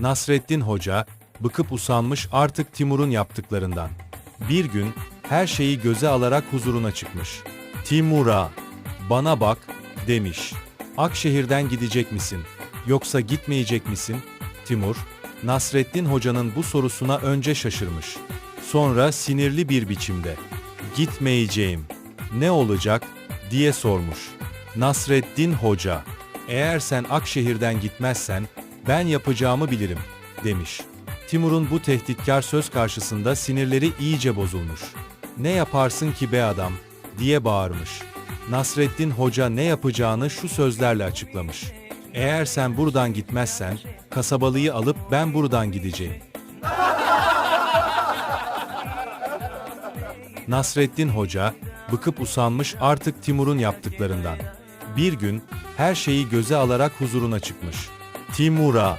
Nasreddin Hoca, bıkıp usanmış artık Timur'un yaptıklarından. Bir gün, her şeyi göze alarak huzuruna çıkmış. Timur'a, bana bak, demiş. Akşehir'den gidecek misin? Yoksa gitmeyecek misin? Timur, Nasreddin Hoca'nın bu sorusuna önce şaşırmış. Sonra sinirli bir biçimde, gitmeyeceğim, ne olacak, diye sormuş. Nasreddin Hoca, eğer sen Akşehir'den gitmezsen, ben yapacağımı bilirim, demiş. Timur'un bu tehditkar söz karşısında sinirleri iyice bozulmuş. Ne yaparsın ki be adam, diye bağırmış. Nasreddin Hoca ne yapacağını şu sözlerle açıklamış. Eğer sen buradan gitmezsen, kasabalıyı alıp ben buradan gideceğim. Nasreddin Hoca, bıkıp usanmış artık Timur'un yaptıklarından. Bir gün, her şeyi göze alarak huzuruna çıkmış. 디무라.